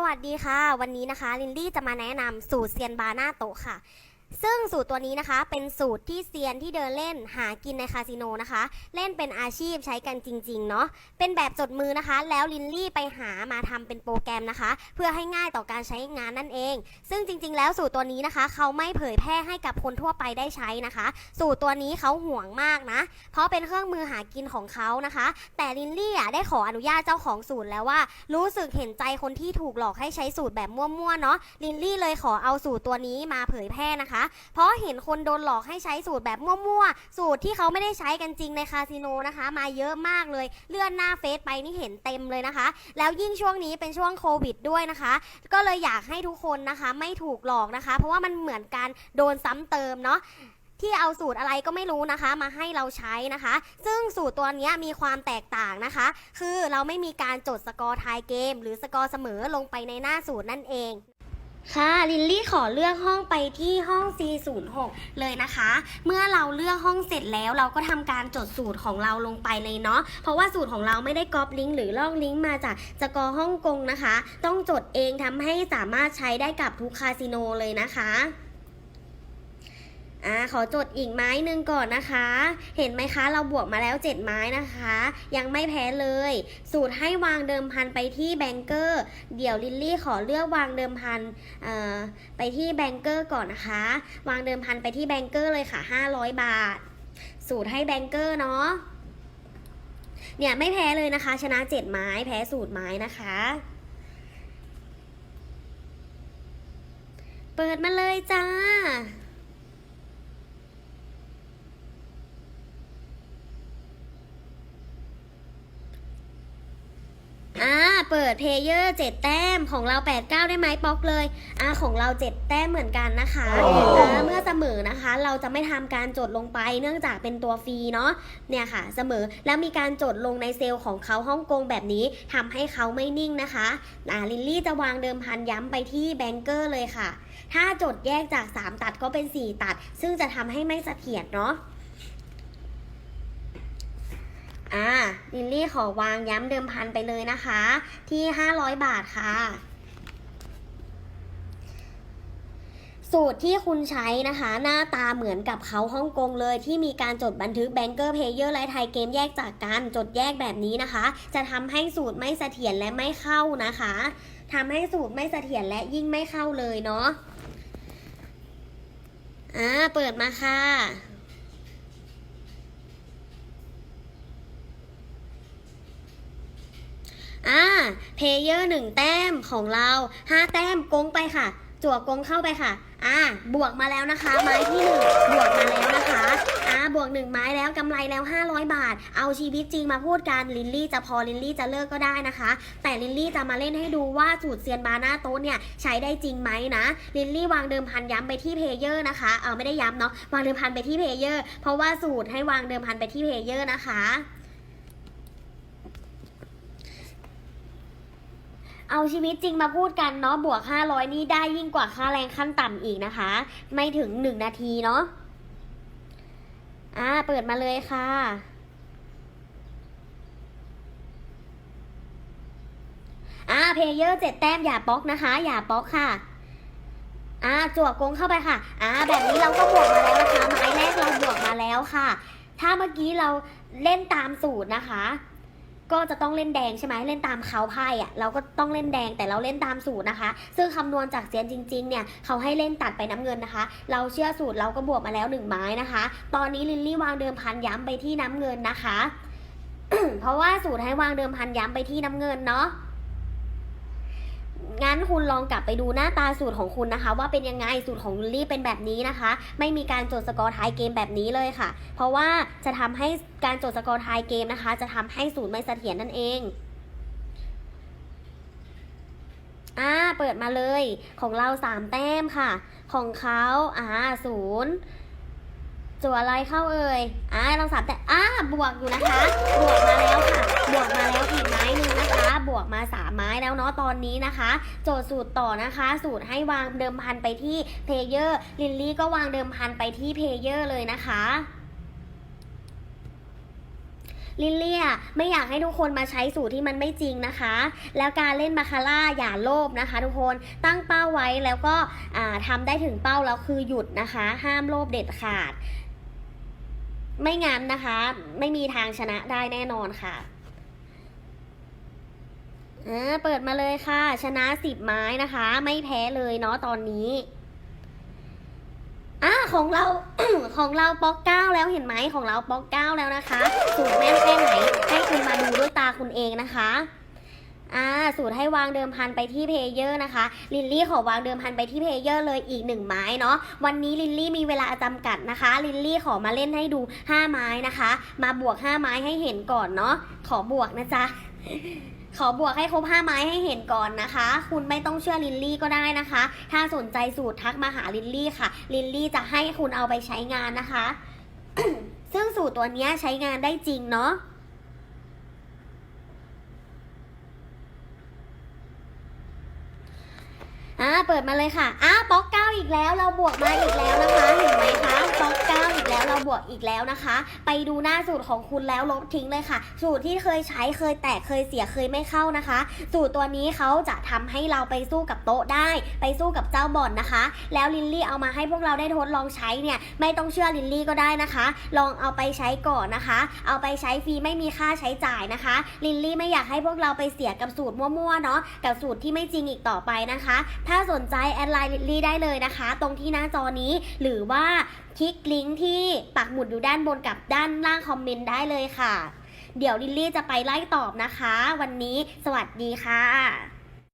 สวัสดีค่ะ วันนี้นะคะ ลินลี่จะมาแนะนำสูตรเซียนบาหน้าโต๊ะค่ะ ซึ่งสูตรตัวนี้นะคะเป็นสูตรที่เซียนที่เดินเล่นหากินในคาสิโนนะคะ เล่นเป็นอาชีพใช้กันจริงๆเนาะเป็นแบบจดมือนะคะ แล้วลินลี่ไปหามาทำเป็นโปรแกรมนะคะ เพื่อให้ง่ายต่อการใช้งานนั่นเอง ซึ่งจริงๆ แล้วสูตรตัวนี้นะคะ เขาไม่เผยแพร่ให้กับคนทั่วไปได้ใช้นะคะ สูตรตัวนี้เขาห่วงมากนะ เพราะเป็นเครื่องมือหากินของเขานะคะ แต่ลินลี่อะได้ขออนุญาตเจ้าของสูตรแล้วว่า รู้สึกเห็นใจคนที่ถูกหลอกให้ใช้สูตรแบบมั่วๆเนาะลินลี่เลยขอเอาสูตรตัวนี้มาเผยแพร่นะคะเพราะเห็นคนโดนหลอกให้ใช้สูตรแบบมั่วๆ สูตรที่เขาไม่ได้ใช้กันจริงในคาสิโนนะคะ มาเยอะมากเลย เลื่อนหน้าเฟซไปนี่เห็นเต็มเลยนะคะ แล้วยิ่งช่วงนี้เป็นช่วงโควิดด้วยนะคะ ก็เลยอยากให้ทุกคนนะคะไม่ถูกหลอกนะคะ เพราะว่ามันเหมือนการโดนซ้ำเติมเนาะที่เอาสูตรอะไรก็ไม่รู้นะคะ มาให้เราใช้นะคะ ซึ่งสูตรตัวนี้มีความแตกต่างนะคะ คือเราไม่มีการจดสกอร์ทายเกม หรือสกอร์เสมอลงไปในหน้าสูตรนั่นเอง ค่ะลินลี่ขอเลือกห้องไปที่ห้อง C06 เลยนะคะ เมื่อเราเลือกห้องเสร็จแล้วเราก็ทำการจดสูตรของเราลงไปเลยเนาะเพราะว่าสูตรของเราไม่ได้ก๊อปลิงก์หรือลอกลิงก์มาจากสกอร์ฮ่องกงนะคะ ต้องจดเองทำให้สามารถใช้ได้กับทุกคาสิโนเลยนะคะ อ่าขอจดอีกไม้หนึ่งก่อนนะคะ เห็นไหมคะ เราบวกมาแล้ว 7 ไม้นะคะ ยังไม่แพ้เลย สูตรให้วางเดิมพันไปที่แบงเกอร์ เดี๋ยวลิลลี่ขอเลือกวางเดิมพันไปที่แบงเกอร์ก่อนนะคะ วางเดิมพันไปที่แบงเกอร์เลยค่ะ 500 บาท สูตรให้แบงเกอร์เนาะ เนี่ยไม่แพ้เลยนะคะ ชนะ 7 ไม้แพ้สูตรไม้นะคะ เปิดมาเลยจ้า อ่า เปิดเพลเยอร์7แต้มของเรา8 9ได้ไหมป๊อกเลยอ่าของเรา7แต้มเหมือนกันนะคะโอ้อ่าเมื่อเสมอนะคะ เราจะไม่ทำการจดลงไปเนื่องจากเป็นตัวฟรีเนาะเนี่ยค่ะ เสมอแล้วมีการจดลงในเซลล์ของเขาฮ่องกงแบบนี้ทำให้เขาไม่นิ่งนะคะอ่าลิลลี่จะวางเดิมพันย้ำไปที่แบงเกอร์เลยค่ะ ถ้าจดแยกจาก 3 ตัดก็เป็น 4 ตัด ซึ่งจะทำให้ไม่เสถียรเนาะ อ่าลิลลี่ขอวางย้ำเดิมพันไปเลยนะคะ ที่ 500 บาทค่ะ สูตรที่คุณใช้นะคะ หน้าตาเหมือนกับเขาฮ่องกงเลยที่มีการจดบันทึกแบงเกอร์เพเยอร์และไทยเกมแยกจากกัน จดแยกแบบนี้นะคะ จะทำให้สูตรไม่เสถียรและไม่เข้านะคะทำให้สูตรไม่เสถียรและยิ่งไม่เข้าเลยเนาะอ่าเปิดมาค่ะ อ่า เพเยอร์หนึ่งแต้มของเราห้าแต้มกงไปค่ะ จั่วกงเข้าไปค่ะ อ่า บวกมาแล้วนะคะ ไม้ที่หนึ่งบวกมาแล้วนะคะ อ่า บวกหนึ่งไม้แล้วกำไรแล้ว 500 บาท เอาชีวิตจริงมาพูดกันลินลี่จะพอลินลี่จะเลิกก็ได้นะคะ แต่ลินลี่จะมาเล่นให้ดูว่าสูตรเซียนบาหน้าโต๊ะเนี่ยใช้ได้จริงไหมนะ ลินลี่วางเดิมพันย้ำไปที่เพเยอร์นะคะ เออไม่ได้ย้ำเนาะ วางเดิมพันไปที่เพเยอร์ เพราะว่าสูตรให้วางเดิมพันไปที่เพเยอร์นะคะ เอาชีวิตจริงมาพูดกันเนาะบวก 500 นี่ได้ยิ่งกว่าค่าแรงขั้นต่ำอีกนะคะ ไม่ถึง 1 นาทีเนาะอ่าเปิดมาเลยค่ะ อ่าเพเยอร์เจ็ดแต้มอย่าป๊อกนะคะ อย่าป๊อกค่ะอ่าจั่วกงเข้าไปค่ะอ่าแบบนี้เราก็บวกมาแล้วนะคะไม้แรกเราบวกมาแล้วค่ะ ถ้าเมื่อกี้เราเล่นตามสูตรนะคะ ก็จะต้องเล่นแดงใช่ไหมเล่นตามเขาไพ่อะเราก็ต้องเล่นแดงแต่เราเล่นตามสูตรนะคะ ซึ่งคำนวณจากเซียนจริงๆเนี่ยเขาให้เล่นตัดไปน้ำเงินนะคะ เราเชื่อสูตรเราก็บวกมาแล้วหนึ่งไม้นะคะ ตอนนี้ลิลลี่วางเดิมพันย้ำไปที่น้ำเงินนะคะ เพราะว่าสูตรให้วางเดิมพันย้ำไปที่น้ำเงินเนาะ งั้นคุณลองกลับไปดูหน้าตาสูตรของคุณนะคะ ว่าเป็นยังไงสูตรของลิลลี่เป็นแบบนี้นะคะ ไม่มีการจดสกอร์ท้ายเกมแบบนี้เลยค่ะ เพราะว่าจะทำให้การจดสกอร์ท้ายเกมนะคะ จะทำให้สูตรไม่เสถียรนั่นเองอ่าเปิดมาเลยของเราสามแต้มค่ะ ของเขาอ่าศูนย์จัวอะไรเข้าเอ่ยอ่าเราสามแต้มอ่าบวกอยู่นะคะ บวกมาแล้วค่ะ บวกมาแล้วอีกไม้หนึ่ง วกมาสามไม้แล้วเนาะตอนนี้นะคะ โจทย์สูตรต่อนะคะ สูตรให้วางเดิมพันไปที่เพเยอร์ลินลี่ก็วางเดิมพันไปที่เพเยอร์เลยนะคะลิลลี่อะไม่อยากให้ทุกคนมาใช้สูตรที่มันไม่จริงนะคะ แล้วการเล่นบาคาร่าอย่าโลภนะคะ ทุกคนตั้งเป้าไว้แล้วก็อ่าทำได้ถึงเป้าแล้วคือหยุดนะคะ ห้ามโลภเด็ดขาด ไม่งั้นนะคะ ไม่มีทางชนะได้แน่นอนค่ะ เอ่าเปิดมาเลยค่ะ ชนะสิบไม้นะคะ ไม่แพ้เลยเนาะตอนนี้อ่าของเรา ของเราป๊อกเก้าแล้วเห็นไหมของเราป๊อกเก้าแล้วนะคะสูตรแม่นแค่ไหนให้คุณมาดูด้วยตาคุณเองนะคะอ่าสูตรให้วางเดิมพันไปที่เพเยอร์นะคะ ลินลี่ขอวางเดิมพันไปที่เพเยอร์เลยอีกหนึ่งไม้เนาะวันนี้ลินลี่มีเวลาจำกัดนะคะ ลินลี่ขอมาเล่นให้ดู 5 ไม้นะคะ มาบวก 5 ไม้ให้เห็นก่อนเนาะขอบวกนะจ๊ะ ขอบวกให้ครบ5ไม้ให้เห็นก่อนนะคะ คุณไม่ต้องเชื่อลินลี่ก็ได้นะคะ ถ้าสนใจสูตรทักมาหาลินลี่ค่ะ ลินลี่จะให้คุณเอาไปใช้งานนะคะ ซึ่งสูตรตัวนี้ใช้งานได้จริงเนาะ อ่าเปิดมาเลยค่ะอ่าป๊อกเก้าอีกแล้วเราบวกมาอีกแล้วนะคะเห็นไหมคะป๊อกเก้าอีกแล้วเราบวกอีกแล้วนะคะ ไปดูหน้าสูตรของคุณแล้วลบทิ้งเลยค่ะ สูตรที่เคยใช้เคยแตกเคยเสียเคยไม่เข้านะคะ สูตรตัวนี้เขาจะทำให้เราไปสู้กับโต๊ะได้ ไปสู้กับเจ้าบ่อนนะคะ แล้วลินลี่เอามาให้พวกเราได้ทดลองใช้เนี่ยไม่ต้องเชื่อลินลี่ก็ได้นะคะ ลองเอาไปใช้ก่อนนะคะ เอาไปใช้ฟรีไม่มีค่าใช้จ่ายนะคะ ลินลี่ไม่อยากให้พวกเราไปเสียกับสูตรมั่วๆเนาะกับสูตรที่ไม่จริงอีกต่อไปนะคะถ้าสนใจแอดไลน์ลิลลี่ได้เลยนะคะ ตรงที่หน้าจอนี้หรือว่าคลิกลิงก์ที่ปักหมุดอยู่ด้านบนกับด้านล่างคอมเมนต์ได้เลยค่ะ เดี๋ยวลิลลี่จะไปไล่ตอบนะคะ วันนี้สวัสดีค่ะ